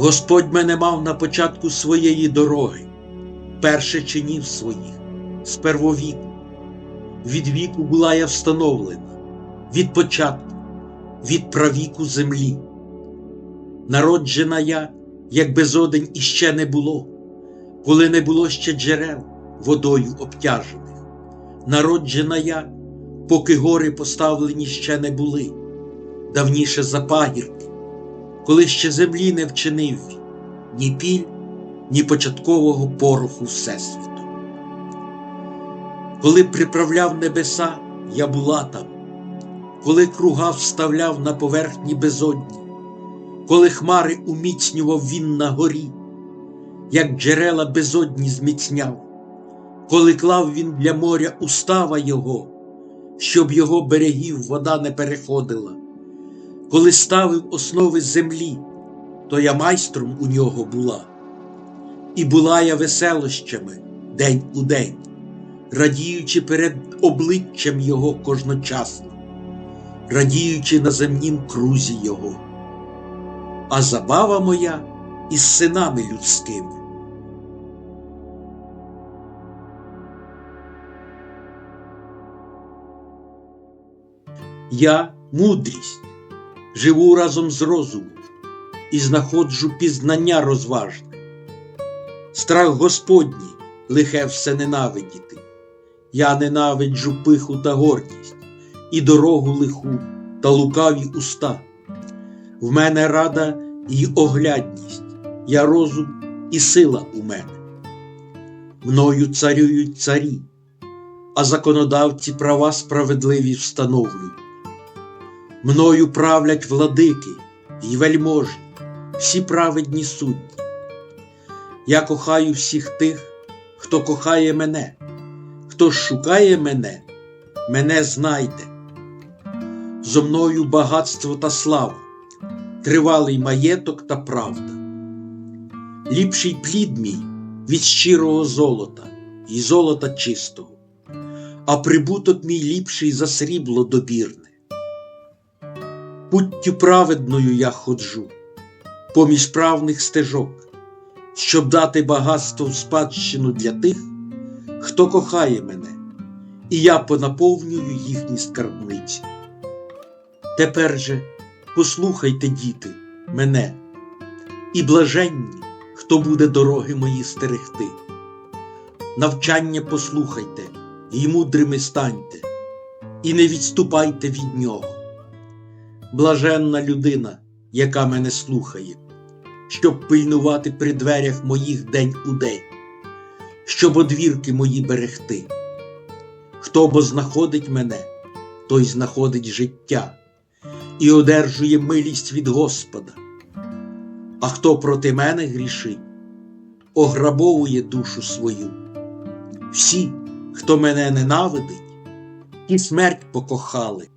Господь мене мав на початку своєї дороги, перше чинів своїх, з первовіку. Від віку була я встановлена, від початку, від правіку землі. Народжена я, як безодень іще не було, коли не було ще джерел водою обтяжених. Народжена я, поки гори поставлені ще не були, давніше за пагірки, коли ще землі не вчинив ні піль, ні початкового пороху Всесвіту. Коли приправляв небеса, я була там, коли круга вставляв на поверхні безодні, коли хмари уміцнював він на горі, як джерела безодні зміцняв, коли клав він для моря устава його, щоб його берегів вода не переходила, коли ставив основи землі, то я майстром у нього була, і була я веселощами день у день, радіючи перед обличчям його кожночасно, радіючи на земнім крузі його. А забава моя із синами людськими. Я мудрість, живу разом з розумом і знаходжу пізнання розважне. Страх Господній лихе все ненавидіти. Я ненавиджу пиху та гордість, і дорогу лиху та лукаві уста. В мене рада і оглядність, я розум і сила у мене. Мною царюють царі, а законодавці права справедливі встановлюють. Мною правлять владики й вельможні, всі праведні судді. Я кохаю всіх тих, хто кохає мене, хто шукає мене, мене знайде. Зо мною багатство та слава, тривалий маєток та правда. Ліпший плід мій від щирого золота і золота чистого, а прибуток мій ліпший за срібло добірне. Путтю праведною я ходжу, поміж правних стежок, щоб дати багатство в спадщину для тих, хто кохає мене, і я понаповнюю їхні скарбниці. Тепер же послухайте, діти, мене, і блаженні, хто буде дороги мої стерегти. Навчання послухайте, і мудрими станьте, і не відступайте від нього. Блаженна людина, яка мене слухає, щоб пильнувати при дверях моїх день у день, щоб одвірки мої берегти. Хто бо знаходить мене, той знаходить життя і одержує милість від Господа. А хто проти мене грішить, ограбовує душу свою. Всі, хто мене ненавидить, і смерть покохали.